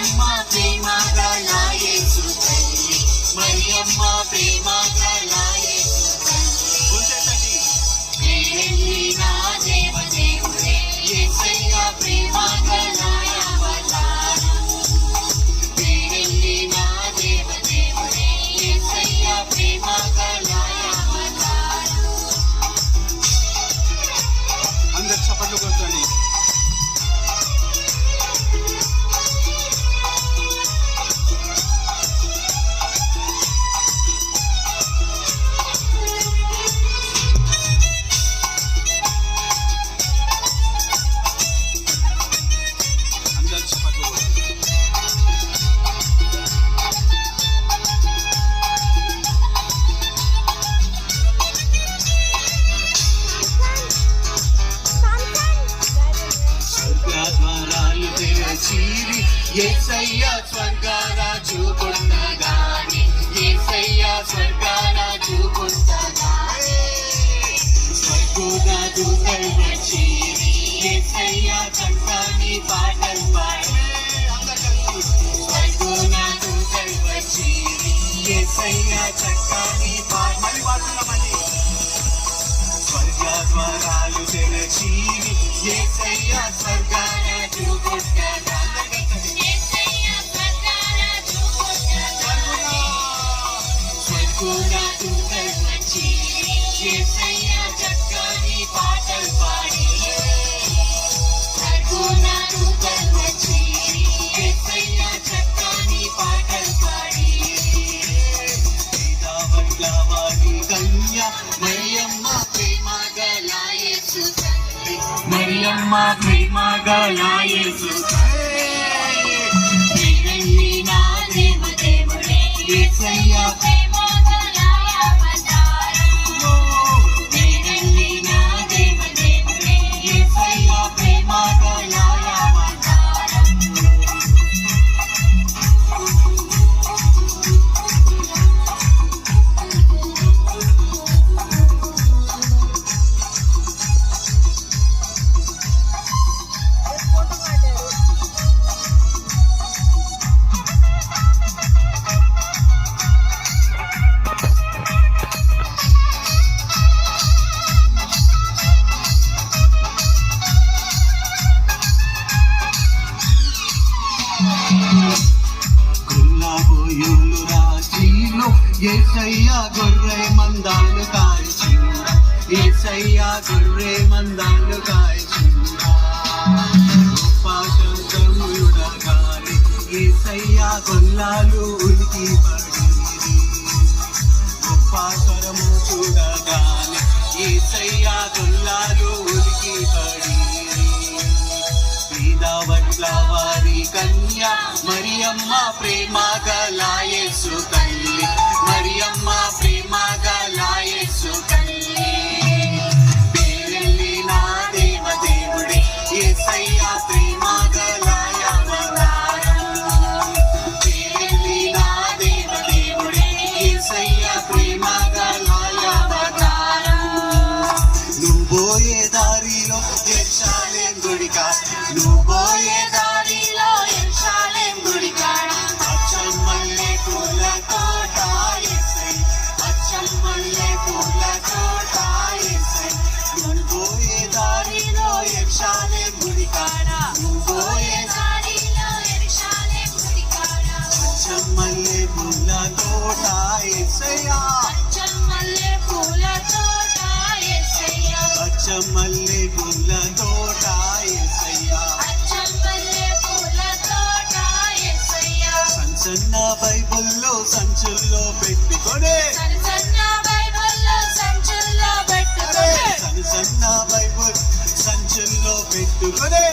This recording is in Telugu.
మరియమ్మ తెరచీరి యేసయ్య స్వర్గరాజు పుట్టగానే యేసయ్య స్వర్గరాజు పుట్టగానే స్వర్గనాథు తెరచీరి చక్కని పాటలు పాడే. స్వర్గనాథు తెరచీరి యేసయ్య చక్కని పాటలు మళ్ళీ పాడుతున్నామండి స్వర్గద్వారాలు తెరచీరి యేసయ్య చక్కని పాటలు పాడి చక్కని పాటలు పాడి కన్య మరియమ్మ ప్రేమ గల మరియమ్మ ప్రేమ గల ఏసయ్య గొర్రె మందాలు కాల్చింద ఏసయ్య గొర్రె మందాలు కాల్చింద ఉపాశంకముయుడగాలి ఏసయ్య గొల్లాలు ఉనికి పడి. గొప్ప స్వరము చూడగానే ఏసయ్య గొల్లాలు ఉనికి పడి. పీదవట్ల వారి కన్య మరియమ్మ ప్రేమ గల తల్లి. మరియమ్మ ప్రేమగా సంచుల్లో పెట్టుకొనే.